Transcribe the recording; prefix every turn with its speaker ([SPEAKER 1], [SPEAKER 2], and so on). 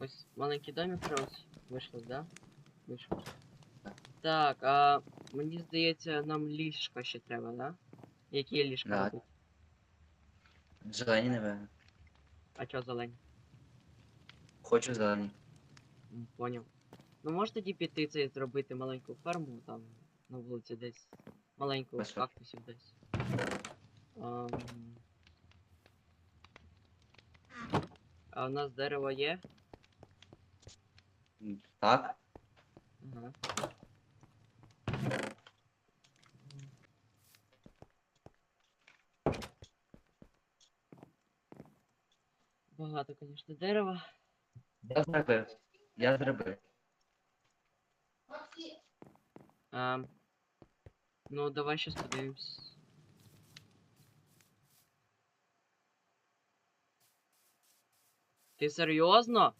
[SPEAKER 1] Ось маленький домик ось вийшло, да? Вийшло. Так, а мені здається, нам ліжка ще треба, да? Які ліжка
[SPEAKER 2] Да.
[SPEAKER 1] робити?
[SPEAKER 2] Зелені не виграв.
[SPEAKER 1] А чо зелені?
[SPEAKER 2] Хочу зелені.
[SPEAKER 1] М, Поняв. Ну може тоді піти це зробити маленьку ферму там на вулиці десь. Маленьку
[SPEAKER 2] Без
[SPEAKER 1] кактусів десь. Ам. А у нас дерево є?
[SPEAKER 2] Так.
[SPEAKER 1] Ага. Багато, звісно, дерева.
[SPEAKER 2] Я зробив. Я зробив.
[SPEAKER 1] А, ну, давай щас подивимось. Ти серйозно?